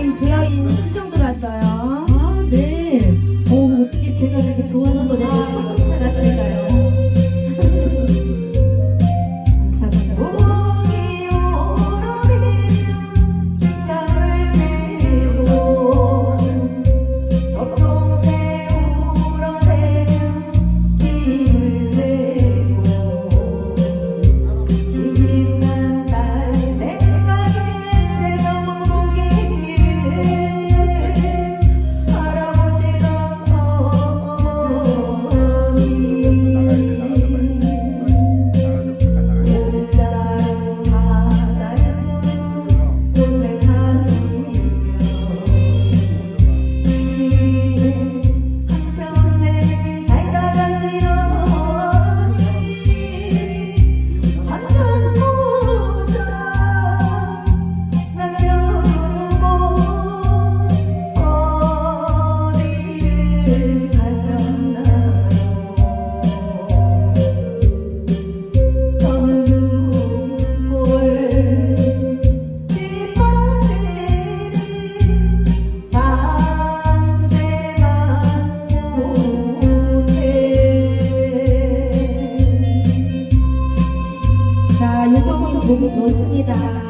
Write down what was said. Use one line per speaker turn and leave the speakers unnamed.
부모님 되어인
신청도 봤어요.
아, 네. 어, 어떻게 제가 이렇게 좋아하는 노래를 ya.